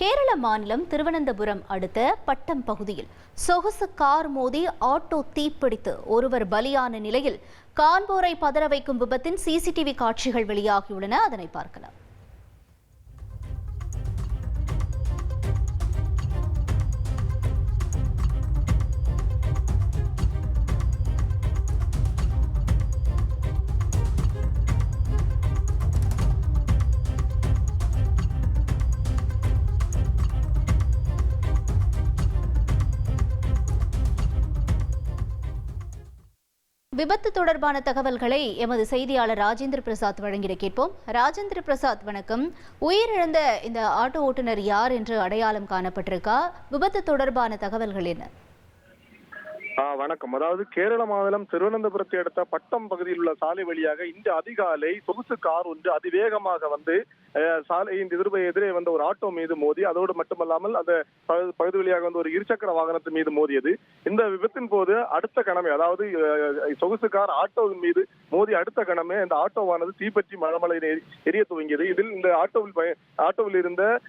கேரள மாநிலம் திருவனந்தபுரம் அடுத்த பட்டம் பகுதியில் சொகுசு கார் மோதி ஆட்டோ தீப்பிடித்து ஒருவர் பலியான நிலையில் காண்போரை பதற வைக்கும் விபத்தின் சிசிடிவி காட்சிகள் வெளியாகியுள்ளன. அதனை பார்க்கலாம். விபத்து தொடர்பான தகவல்களை எமது செய்தியாளர் ராஜேந்திர பிரசாத் வழங்கிட கேட்போம். ராஜேந்திர பிரசாத் வணக்கம். உயிரிழந்த இந்த ஆட்டோ ஓட்டுநர் யார் என்று அடையாளம் காணப்பட்டிருக்கா? விபத்து தொடர்பான தகவல்கள் என்ன? வணக்கம். அதாவது கேரள மாநிலம் திருவனந்தபுரத்தை அடுத்த பட்டம் பகுதியில் உள்ள சாலை வழியாக இன்று அதிகாலை சொகுசு கார் ஒன்று அதிவேகமாக வந்து சாலையின் எதிர்ப்பை எதிரே வந்த ஒரு ஆட்டோ மீது மோதி அதோடு மட்டுமல்லாமல் அந்த பகு- பகுதி வழியாக வந்து ஒரு இருசக்கர வாகனத்தின் மீது மோதியது. இந்த விபத்தின் போது அடுத்த கணமே அதாவது சொகுசு கார் ஆட்டோவின் மீது மோதி அடுத்த கணமே இந்த ஆட்டோவானது தீப்பற்றி மழமலை எரிய துவங்கியது. இதில் இந்த ஆட்டோவில் பய- ஆட்டோவில் இருந்த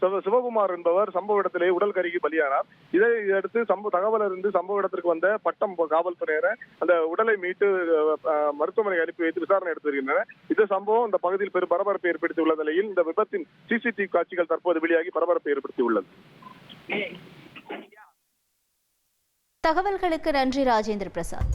சிவகுமார் என்பவர் சம்பவ இடத்திலே உடல் கருகி பலியானார். இதை அடுத்து சம்பவ தகவல் இருந்து சம்பவ இடத்திற்கு வந்த பட்டம் காவல்துறையினர் அந்த உடலை மீட்டு மருத்துவமனை மருத்துவமனைக்கு அனுப்பி வைத்து விசாரணை எடுத்து வருகின்றனர் இந்த சம்பவம் இந்த பகுதியில் பெரும் பரபரப்பை ஏற்படுத்தியுள்ள நிலையில் இந்த விபத்தின் சிசிடிவி காட்சிகள் தற்போது வெளியாகி பரபரப்பை ஏற்படுத்தியுள்ளது. தகவல்களுக்கு நன்றி ராஜேந்திர பிரசாத்.